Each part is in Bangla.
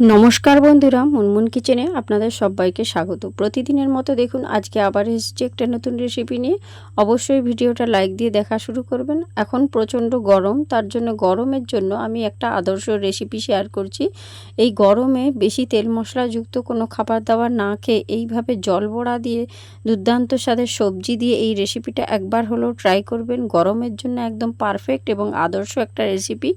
নমস্কার বন্ধুরা, মুনমুন কিচেনে আপনাদের সবাইকে স্বাগত। প্রতিদিনের মতো দেখুন, আজকে আবার এসেছি একটা নতুন রেসিপি নিয়ে। অবশ্যই ভিডিওটা লাইক দিয়ে দেখা শুরু করবেন। এখন প্রচণ্ড গরম, তার জন্য গরমের জন্য আমি একটা আদর্শ রেসিপি শেয়ার করছি। এই গরমে বেশি তেল মশলাযুক্ত কোনো খাবার দাবার না খেয়ে এইভাবে জল বড়া দিয়ে, দুর্দান্ত স্বাদের সবজি দিয়ে এই রেসিপিটা একবার হলেও ট্রাই করবেন। গরমের জন্য একদম পারফেক্ট এবং আদর্শ একটা রেসিপি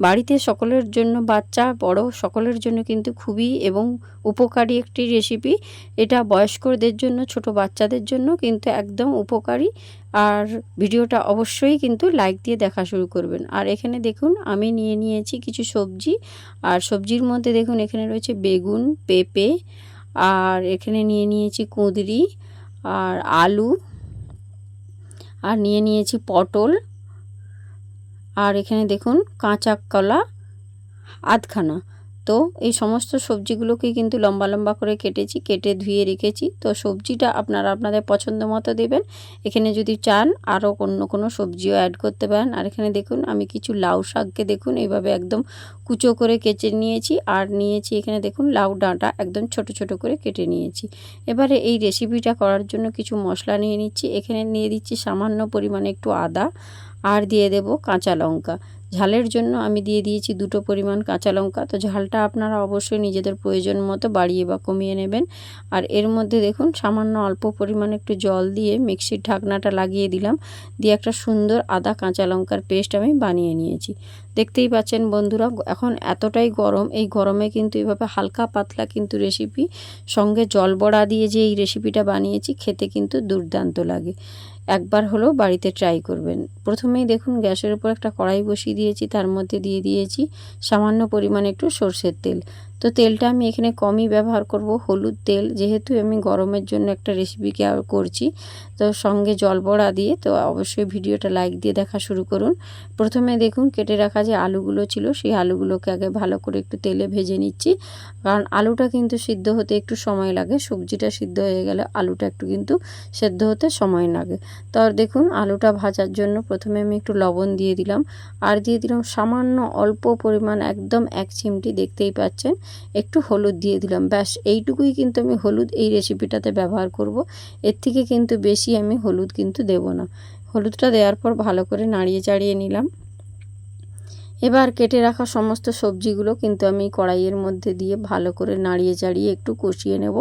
বাড়িতে সকলের জন্য, বাচ্চা, বড় সকলের জন্য কিন্তু খুবই এবং উপকারী একটি রেসিপি এটা বয়স্কদের জন্য, ছোট বাচ্চাদের জন্য কিন্তু একদম উপকারী। আর ভিডিওটা অবশ্যই কিন্তু লাইক দিয়ে দেখা শুরু করবেন। আর এখানে দেখুন, আমি নিয়ে নিয়েছি কিছু সবজি। আর সবজির মধ্যে দেখুন, এখানে রয়েছে বেগুন, পেঁপে। আর এখানে নিয়ে নিয়েছি কুঁদরি। আর আলু। আর নিয়ে নিয়েছি পটল। আর এখানে দেখুন, কাঁচা কলা, আধখানা। তো এই সমস্ত সবজিগুলোকে কিন্তু লম্বা লম্বা করে কেটেছি, কেটে ধুয়ে রেখেছি। তো সবজিটা আপনারা আপনাদের পছন্দ মতো দেবেন। এখানে যদি চান আরও অন্য কোনো সবজিও অ্যাড করতে পারেন। আর এখানে দেখুন, আমি কিছু লাউ শাককে দেখুন, এইভাবে একদম কুচো করে কেচে নিয়েছি। আর নিয়েছি এখানে দেখুন, লাউ ডাঁটা একদম ছোট ছোট করে কেটে নিয়েছি। এবারে এই রেসিপিটা করার জন্য কিছু মশলা নিয়ে নিচ্ছি। এখানে নিয়ে দিচ্ছি সামান্য পরিমাণে একটু আদা। আর দিয়ে দেব কাঁচা লঙ্কা। ঝালের জন্য আমি দিয়ে দিয়েছি দুটো পরিমাণ কাঁচা লঙ্কা। তো ঝালটা আপনারা অবশ্যই নিজেদের প্রয়োজন মতো বাড়িয়ে বা কমিয়ে নেবেন। আর এর মধ্যে দেখুন, সামান্য অল্প পরিমাণে একটু জল দিয়ে মিক্সির ঢাকনাটা লাগিয়ে দিলাম। দিয়ে একটা সুন্দর আদা কাঁচা লঙ্কার পেস্ট আমি বানিয়ে নিয়েছি। দেখতেই পাচ্ছেন বন্ধুরা, এখন এতটাই গরম, এই গরমে কিন্তু এভাবে হালকা পাতলা কিন্তু রেসিপি সঙ্গে জল বড়া দিয়ে যে এই রেসিপিটা বানিয়েছি, খেতে কিন্তু দুর্দান্ত লাগে। একবার হলেও বাড়িতে ট্রাই করবেন। প্রথমেই দেখুন গ্যাসের উপর একটা কড়াই বসিয়ে দিয়েছি, তার মধ্যে দিয়ে দিয়েছি সামান্য পরিমাণে একটু সর্ষের তেল। তো তেলটা আমি এখানে কমই ব্যবহার করব। হলুদ তেল, যেহেতু আমি গরমের জন্য একটা রেসিপিকে করছি। তো সঙ্গে জল বড়া দিয়ে তো অবশ্যই ভিডিওটা লাইক দিয়ে দেখা শুরু করুন। প্রথমে দেখুন, কেটে রাখা যে আলুগুলো ছিল, সেই আলুগুলোকে আগে ভালো করে একটু তেলে ভেজে নিচ্ছি। কারণ আলুটা কিন্তু সিদ্ধ হতে একটু সময় লাগে, সবজিটা সিদ্ধ হয়ে গেলে আলুটা একটু কিন্তু সেদ্ধ হতে সময় লাগে। তো দেখুন, আলুটা ভাজার জন্য প্রথমে আমি একটু লবণ দিয়ে দিলাম। আর দিয়ে দিলাম সামান্য অল্প পরিমাণ একদম এক চিমটি, দেখতেই পাচ্ছেন। একটু হলুদ দিয়ে দিলাম। ব্যাস, এইটুকুই কিন্তু আমি হলুদ, এই রেসিপিটাতে ব্যবহার করব। এর থেকে কিন্তু বেশি আমি হলুদ কিন্তু দেব না। হলুদটা দেওয়ার পর ভালো করে নাড়িয়ে চাড়িয়ে নিলাম। এবার কেটে রাখা সমস্ত সবজিগুলো কিন্তু আমি কড়াইয়ের মধ্যে দিয়ে ভালো করে নাড়িয়ে চাড়িয়ে একটু কষিয়ে নেব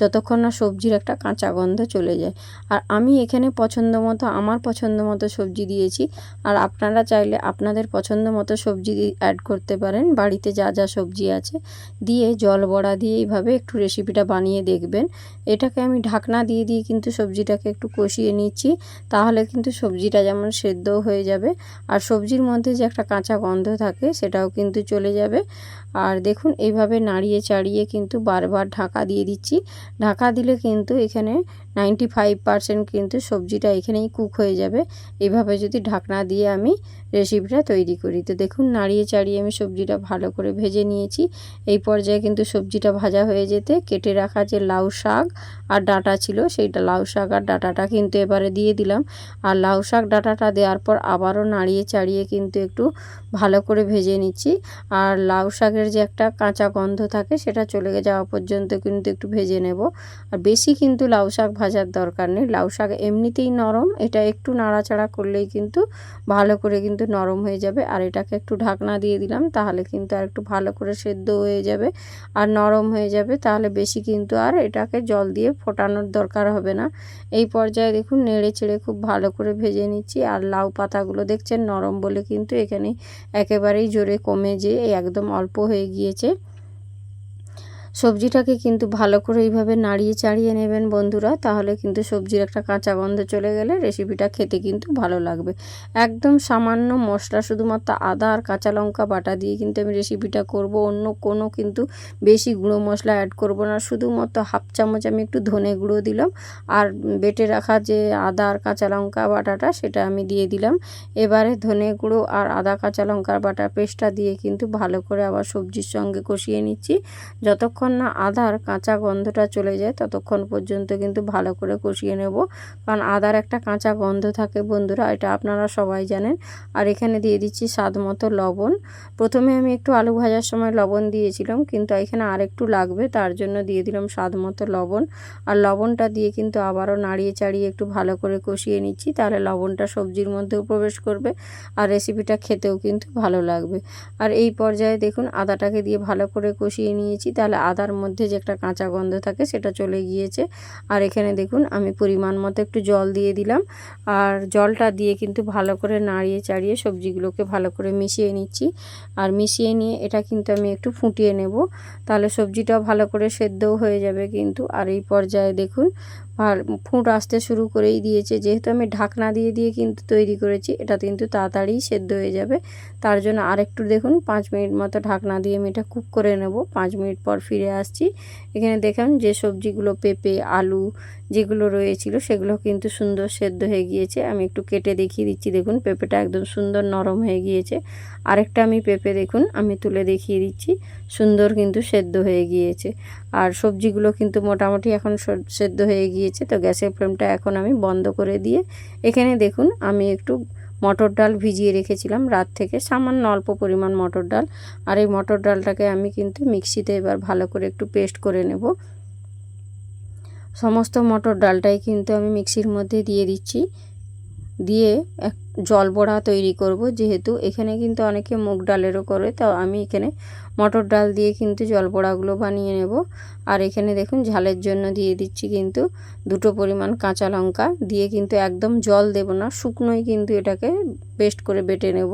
যতক্ষণ না সবজির একটা কাঁচা গন্ধ চলে যায়। আর আমি এখানে পছন্দ মতো, আমার পছন্দ মতো সবজি দিয়েছি। আর আপনারা চাইলে আপনাদের পছন্দ মতো সবজি অ্যাড করতে পারেন। বাড়িতে যা যা সবজি আছে দিয়ে জল বড়া দিয়ে এইভাবে একটু রেসিপিটা বানিয়ে দেখবেন। এটাকে আমি ঢাকনা দিয়ে দিয়ে কিন্তু সবজিটাকে একটু কষিয়ে নিচ্ছি। তাহলে কিন্তু সবজিটা যেমন সেদ্ধও হয়ে যাবে। আর সবজির মধ্যে যে একটা কাঁচা গন্ধ থাকে সেটাও কিন্তু চলে যাবে। আর দেখুন, এইভাবে নাড়িয়ে চাড়িয়ে কিন্তু বারবার ঢাকা দিয়ে দিচ্ছি। ঢাকা দিলে কিন্তু এখানে নাইনটি ফাইভ পারসেন্ট কিন্তু সবজিটা এখানেই কুক হয়ে যাবে। এইভাবে যদি ঢাকনা দিয়ে আমি রেসিপিটা তৈরি করি। তো দেখুন, নাড়িয়ে চাড়িয়ে আমি সবজিটা ভালো করে ভেজে নিয়েছি। এই পর্যায়ে কিন্তু সবজিটা ভাজা হয়ে যেতে কেটে রাখা যে লাউ শাক আর ডাটা ছিল, সেইটা লাউ শাক আর ডাটাটা কিন্তু এবারে দিয়ে দিলাম। আর লাউ শাক, ডাটাটা দেওয়ার পর আবারও নাড়িয়ে চাড়িয়ে কিন্তু একটু ভালো করে ভেজে নিচ্ছি। আর লাউ শাকের যে একটা কাঁচা গন্ধ থাকে, সেটা চলে যাওয়া পর্যন্ত কিন্তু একটু ভেজে নেব। আর বেশি কিন্তু লাউ শাক ভাজার দরকার নেই। লাউ শাক এমনিতেই নরম, এটা একটু নাড়াচাড়া করলেই কিন্তু ভালো করে কিন্তু নরম হয়ে যাবে। আর এটাকে একটু ঢাকনা দিয়ে দিলাম, তাহলে কিন্তু আর একটু ভালো করে সেদ্ধ হয়ে যাবে। আর নরম হয়ে যাবে, তাহলে বেশি কিন্তু আর এটাকে জল দিয়ে ফোটানোর দরকার হবে না। এই পর্যায়ে দেখুন, নেড়ে চেড়ে খুব ভালো করে ভেজে নিচ্ছি। আর লাউ পাতাগুলো দেখছেন, নরম বলে কিন্তু এখানে একেবারেই জোরে কমে যেয়ে একদম অল্প হয়ে গিয়েছে। সবজিটাকে কিন্তু ভালো করে এইভাবে নাড়িয়ে চাড়িয়ে নেবেন বন্ধুরা, তাহলে কিন্তু সবজির একটা কাঁচা গন্ধ চলে গেলে রেসিপিটা খেতে কিন্তু ভালো লাগবে। একদম সামান্য মশলা, শুধুমাত্র আদা আর কাঁচা লঙ্কা বাটা দিয়ে কিন্তু আমি রেসিপিটা করব। অন্য কোনো কিন্তু বেশি গুঁড়ো মশলা অ্যাড করব না, শুধুমাত্র হাফ চামচ আমি একটু ধনে গুঁড়ো দিলাম আর বেটে রাখা যে আদা আর কাঁচা লঙ্কা বাটাটা সেটা আমি দিয়ে দিলাম। এবারে ধনে গুঁড়ো আর আদা কাঁচা লঙ্কার বাটা পেস্টটা দিয়ে কিন্তু ভালো করে আবার সবজির সঙ্গে কষিয়ে নিচ্ছি। যতক্ষণ যতক্ষণ না আদার কাঁচা গন্ধটা চলে যায়, ততক্ষণ পর্যন্ত কিন্তু ভালো করে কষিয়ে নেব। কারণ আদার একটা কাঁচা গন্ধ থাকে বন্ধুরা, এটা আপনারা সবাই জানেন। আর এখানে দিয়ে দিচ্ছি স্বাদ মতো লবণ। প্রথমে আমি একটু আলু ভাজার সময় লবণ দিয়েছিলাম, কিন্তু এখানে আর একটু লাগবে, তার জন্য দিয়ে দিলাম স্বাদ মতো লবণ। আর লবণটা দিয়ে কিন্তু আবারও নাড়িয়ে চাড়িয়ে একটু ভালো করে কষিয়ে নিচ্ছি, তাহলে লবণটা সবজির মধ্যেও প্রবেশ করবে আর রেসিপিটা খেতেও কিন্তু ভালো লাগবে। আর এই পর্যায়ে দেখুন, আদাটাকে দিয়ে ভালো করে কষিয়ে নিয়েছি, তাহলে আদার মধ্যে যে একটা কাঁচা গন্ধ থাকে সেটা চলে গিয়েছে। আর এখানে দেখুন, আমি পরিমাণ মতো একটু জল দিয়ে দিলাম। আর জলটা দিয়ে কিন্তু ভালো করে নাড়িয়ে চাড়িয়ে সবজিগুলোকে ভালো করে মিশিয়ে নিচ্ছি। আর মিশিয়ে নিয়ে এটা কিন্তু আমি একটু ফুটিয়ে নেব। তাহলে সবজিটা ভালো করে সেদ্ধও হয়ে যাবে কিন্তু। আর এই পর্যায়ে দেখুন ফুট আসতে শুরু করেই দিয়েছে। যেহেতু আমি ঢাকনা দিয়ে দিয়ে কিন্তু তৈরি করেছি, এটা কিন্তু তাড়াতাড়ি সেদ্ধ হয়ে যাবে। তার জন্য আরেকটু দেখুন, পাঁচ মিনিট মতো ঢাকনা দিয়ে আমি এটা কুক করে নেব। পাঁচ মিনিট পর ফিরে আসছি। এখানে দেখেন যে সবজিগুলো পেঁপে, আলু যেগুলো রয়েছিল সেগুলো কিন্তু সুন্দর সেদ্ধ হয়ে গিয়েছে। আমি একটু কেটে দেখিয়ে দিচ্ছি। দেখুন, পেঁপেটা একদম সুন্দর নরম হয়ে গিয়েছে। আরেকটা আমি পেঁপে দেখুন, আমি তুলে দেখিয়ে দিচ্ছি। সুন্দর কিন্তু সেদ্ধ হয়ে গিয়েছে। আর সবজিগুলো কিন্তু মোটামুটি এখন সেদ্ধ হয়ে গিয়েছে। তো গ্যাসের ফ্লেমটা এখন আমি বন্ধ করে দিয়ে এখানে দেখুন, আমি একটু মটর ডাল ভিজিয়ে রেখেছিলাম রাত থেকে। সামান্য অল্প পরিমাণ মটর ডাল। আর এই মটর ডালটাকে আমি কিন্তু মিক্সিতে এবার ভালো করে একটু পেস্ট করে নেব। সমস্ত মটর ডালটাই কিন্তু আমি মিক্সির মধ্যে দিয়ে দিচ্ছি। দিয়ে এক জল বড়া তৈরি করব, যেহেতু এখানে কিন্তু অনেকে মুগ ডালেরও করে তো আমি এখানে মটর ডাল দিয়ে কিন্তু জল বড়াগুলো বানিয়ে নেব। আর এখানে দেখুন ঝালের জন্য দিয়ে দিচ্ছি কিন্তু দুটো পরিমাণ কাঁচা লঙ্কা, দিয়ে কিন্তু একদম জল দেব না, শুকনোই কিন্তু এটাকে পেস্ট করে বেটে নেব।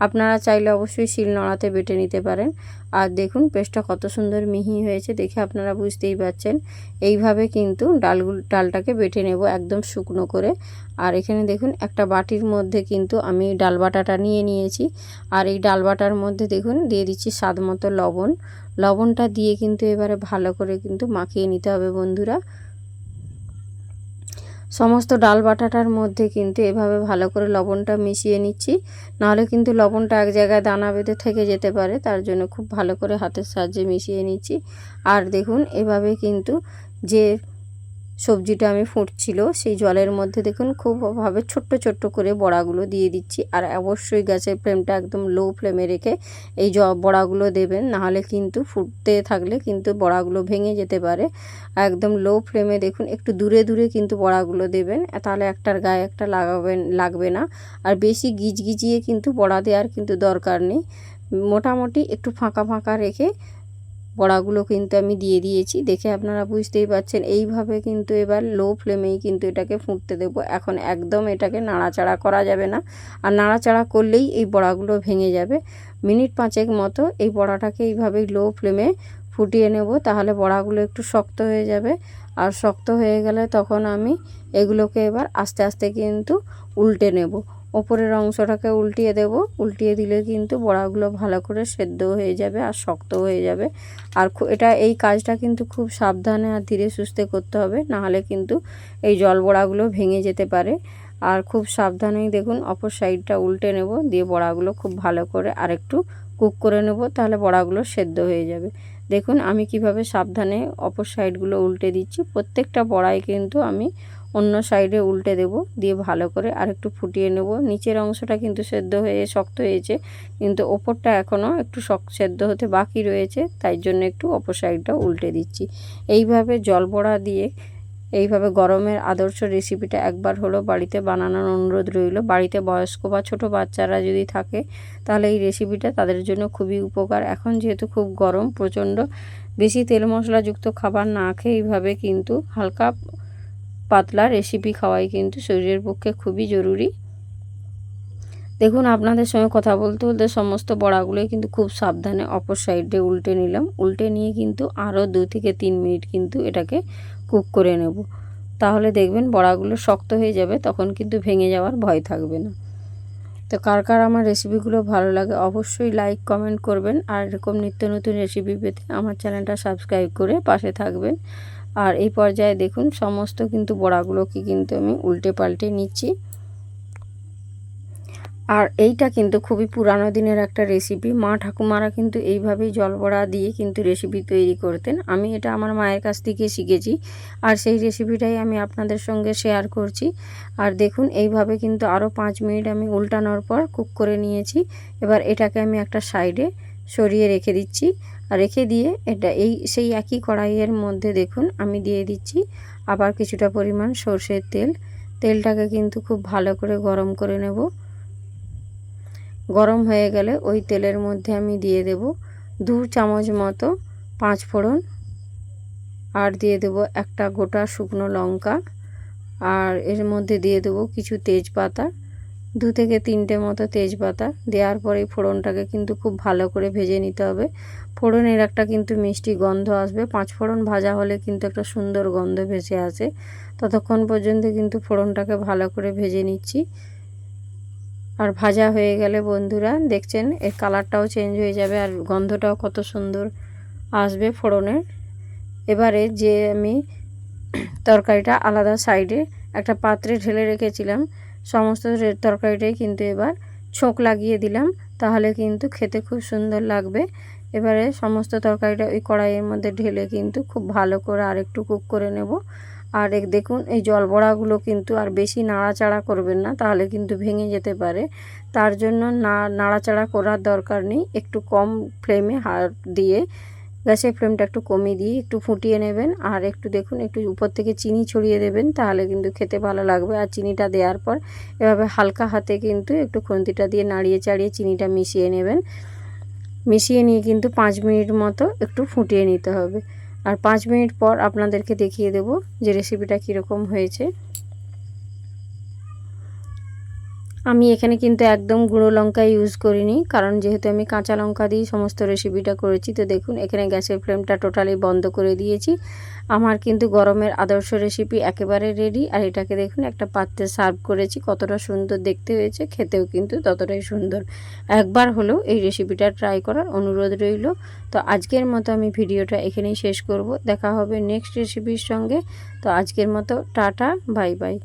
আপনারা চাইলে অবশ্যই শিল নড়াতে বেটে নিতে পারেন। আর দেখুন, পেস্টটা কত সুন্দর মিহি হয়েছে, দেখে আপনারা বুঝতেই পারছেন। এইভাবে কিন্তু ডালগুলো, ডালটাকে বেটে নেব একদম শুকনো করে। আর এখানে দেখুন, একটা বাটির মধ্যে কিন্তু আমি ডাল বাটাটা নিয়ে নিয়েছি। আর এই ডাল বাটার মধ্যে দেখুন, দিয়ে দিচ্ছি স্বাদ মতো লবণ। লবণটা দিয়ে কিন্তু এবারে ভালো করে কিন্তু মাখিয়ে নিতে হবে বন্ধুরা। সমস্ত ডাল বাটাটার মধ্যে কিন্তু এভাবে ভালো করে লবণটা মিশিয়ে নিচ্ছি। নাহলে কিন্তু লবণটা এক জায়গায় দানা বেঁধে থেকে যেতে পারে, তার জন্য খুব ভালো করে হাতের সাহায্যে মিশিয়ে নিচ্ছি। আর দেখুন, এভাবে কিন্তু যে সবজিটা আমি ফুটছিল, সেই জলের মধ্যে দেখুন খুবভাবে ছোট্ট ছোট্ট করে বড়াগুলো দিয়ে দিচ্ছি। আর অবশ্যই গ্যাসের ফ্লেমটা একদম লো ফ্লেমে রেখে এই জ বড়াগুলো দেবেন, নাহলে কিন্তু ফুটতে থাকলে কিন্তু বড়াগুলো ভেঙে যেতে পারে। একদম লো ফ্লেমে দেখুন একটু দূরে দূরে কিন্তু বড়াগুলো দেবেন, তাহলে একটার গায়ে একটা লাগাবেন, লাগবে না। আর বেশি গিজগিজিয়ে কিন্তু বড়া দেওয়ার কিন্তু দরকার নেই। মোটামুটি একটু ফাঁকা ফাঁকা রেখে বড়াগুলো কিন্তু আমি দিয়ে দিয়েছি। দেখে আপনারা বুঝতেই পারছেন, এইভাবে কিন্তু এবার লো ফ্লেমেই কিন্তু এটাকে ফুটতে দেব। এখন একদম এটাকে নাড়াচাড়া করা যাবে না। আর নাড়াচাড়া করলেই এই বড়াগুলো ভেঙে যাবে। মিনিট পাঁচেক মতো এই বড়াটাকে এইভাবেই লো ফ্লেমে ফুটিয়ে নেব, তাহলে বড়াগুলো একটু শক্ত হয়ে যাবে। আর শক্ত হয়ে গেলে তখন আমি এগুলোকে এবার আস্তে আস্তে কিন্তু উল্টে নেব। ওপরের অংশটাকে উল্টিয়ে দেব। উল্টিয়ে দিলে কিন্তু বড়াগুলো ভালো করে সেদ্ধ হয়ে যাবে আর শক্ত হয়ে যাবে। আর এটা, এই কাজটা কিন্তু খুব সাবধানে আর ধীরে সুস্থে করতে হবে, নাহলে কিন্তু এই জল বড়াগুলো ভেঙে যেতে পারে। আর খুব সাবধানেই দেখুন, অপর সাইডটা উল্টে নেব, দিয়ে বড়াগুলো খুব ভালো করে আরেকটু কুক করে নেব, তাহলে বড়াগুলো সেদ্ধ হয়ে যাবে। দেখুন, আমি কীভাবে সাবধানে অপর সাইডগুলো উল্টে দিচ্ছি। প্রত্যেকটা বড়াই কিন্তু আমি অন্য সাইডে উল্টে দেব, দিয়ে ভালো করে আরেকটু ফুটিয়ে নেব। নিচের অংশটা কিন্তু সেদ্ধ হয়ে, শক্ত হয়েছে, কিন্তু ওপরটা এখনও একটু শক সেদ্ধ হতে বাকি রয়েছে, তাই জন্য একটু অপর সাইডটা উল্টে দিচ্ছি। এইভাবে জল বড়া দিয়ে, এইভাবে গরমের আদর্শ রেসিপিটা একবার হলো বাড়িতে বানানোর অনুরোধ রইল। বাড়িতে বয়স্ক বা ছোট বাচ্চারা যদি থাকে, তাহলে এই রেসিপিটা তাদের জন্য খুবই উপকার। এখন যেহেতু খুব গরম, প্রচণ্ড, বেশি তেল মশলাযুক্ত খাবার না খেয়ে এইভাবে কিন্তু হালকা পাতলা রেসিপি খাওয়াই কিন্তু শরীরের পক্ষে খুবই জরুরি। দেখুন, আপনাদের সঙ্গে কথা বলতে বলতে সমস্ত বড়াগুলোই কিন্তু খুব সাবধানে অপর সাইডে উল্টে নিলাম। উল্টে নিয়ে কিন্তু আরও দু থেকে তিন মিনিট কিন্তু এটাকে কুক করে নেব। তাহলে দেখবেন বড়াগুলো শক্ত হয়ে যাবে, তখন কিন্তু ভেঙে যাওয়ার ভয় থাকবে না। তো কার কার আমার রেসিপিগুলো ভালো লাগে অবশ্যই লাইক কমেন্ট করবেন। আর এরকম নিত্য নতুন রেসিপি পেতে আমার চ্যানেলটা সাবস্ক্রাইব করে পাশে থাকবেন। আর এই পর্যায়ে দেখুন সমস্ত কিন্তু বড়াগুলোকে কিন্তু আমি উল্টে পাল্টে নিচ্ছি। আর এইটা কিন্তু খুবই পুরানো দিনের একটা রেসিপি মা ঠাকুমারা কিন্তু এইভাবেই জলবড়া দিয়ে কিন্তু রেসিপি তৈরি করতেন। আমি এটা আমার মায়ের কাছ থেকে শিখেছি। আর সেই রেসিপিটাই আমি আপনাদের সঙ্গে শেয়ার করছি। আর দেখুন এইভাবে কিন্তু আরও পাঁচ মিনিট আমি উল্টানোর পর কুক করে নিয়েছি। এবার এটাকে আমি একটা সাইডে সরিয়ে রেখে দিচ্ছি। রেখে দিয়ে এটা এই সেই একই কড়াইয়ের মধ্যে দেখুন আমি দিয়ে দিচ্ছি আবার কিছুটা পরিমাণ সর্ষের তেল। তেলটাকে কিন্তু খুব ভালো করে গরম করে নেব। গরম হয়ে গেলে ওই তেলের মধ্যে আমি দিয়ে দেব দু চামচ মতো পাঁচ ফোড়ন আর দিয়ে দেব একটা গোটা শুকনো লঙ্কা আর এর মধ্যে দিয়ে দেবো কিছু তেজপাতা। দু থেকে তিনটে মতো তেজপাতা। দেওয়ার পরে ফোড়নটাকে কিন্তু খুব ভালো করে ভেজে নিতে হবে। ফোড়নের একটা কিন্তু মিষ্টি গন্ধ আসবে। পাঁচ ফোড়ন ভাজা হলে কিন্তু একটা সুন্দর গন্ধ ভেসে আসে। ততক্ষণ পর্যন্ত কিন্তু ফোড়নটাকে ভালো করে ভেজে নিচ্ছি। আর ভাজা হয়ে গেলে বন্ধুরা, দেখছেন, এর কালারটাও চেঞ্জ হয়ে যাবে আর গন্ধটাও কত সুন্দর আসবে ফোড়নের। এবারে যে আমি তরকারিটা আলাদা সাইডে একটা পাত্রে ঢেলে রেখেছিলাম, সমস্ত তরকারিটাই কিন্তু এবার ছোঁক লাগিয়ে দিলাম। তাহলে কিন্তু খেতে খুব সুন্দর লাগবে। এবারে সমস্ত তরকারিটা ওই কড়াইয়ের মধ্যে ঢেলে কিন্তু খুব ভালো করে আরেকটু কুক করে নেব। আর দেখুন, এই জল বড়াগুলো কিন্তু আর বেশি নাড়াচাড়া করবেন না, তাহলে কিন্তু ভেঙে যেতে পারে। তার জন্য না, নাড়াচাড়া করার দরকার নেই, একটু কম ফ্লেমে হাত দিয়ে গ্যাসের ফ্লেমটা একটু কমিয়ে দিয়ে একটু ফুটিয়ে নেবেন। আর একটু দেখুন, একটু উপর থেকে চিনি ছড়িয়ে দেবেন, তাহলে কিন্তু খেতে ভালো লাগবে। আর চিনিটা দেওয়ার পর এভাবে হালকা হাতে কিন্তু একটু খুন্তিটা দিয়ে নাড়িয়ে চাড়িয়ে চিনিটা মিশিয়ে নেবেন। মিশিয়ে নিয়ে কিন্তু পাঁচ মিনিট মতো একটু ফুটিয়ে নিতে হবে। আর পাঁচ মিনিট পর আপনাদেরকে দেখিয়ে দেব যে রেসিপিটা কীরকম হয়েছে। আমি এখানে কিন্তু একদম গুঁড়ো লঙ্কা ইউজ করিনি, কারণ যেহেতু আমি কাঁচা লঙ্কা দিয়ে সমস্ত রেসিপিটা করেছি, তো দেখুন, এখানে গ্যাসের ফ্লেমটা টোটালি বন্ধ করে দিয়েছি। আমার কিন্তু গরমের আদর্শ রেসিপি একেবারে রেডি আর এটাকে দেখুন, একটা পাত্রে সার্ভ করেছি, কতটা সুন্দর দেখতে হয়েছে, খেতেও কিন্তু ততটাই সুন্দর। একবার হলেও এই রেসিপিটা ট্রাই করার অনুরোধ রইল। তো আজকের মতো আমি ভিডিওটা এখানেই শেষ করব, দেখা হবে নেক্সট রেসিপির সঙ্গে। তো আজকের মতো, টাটা বাই বাই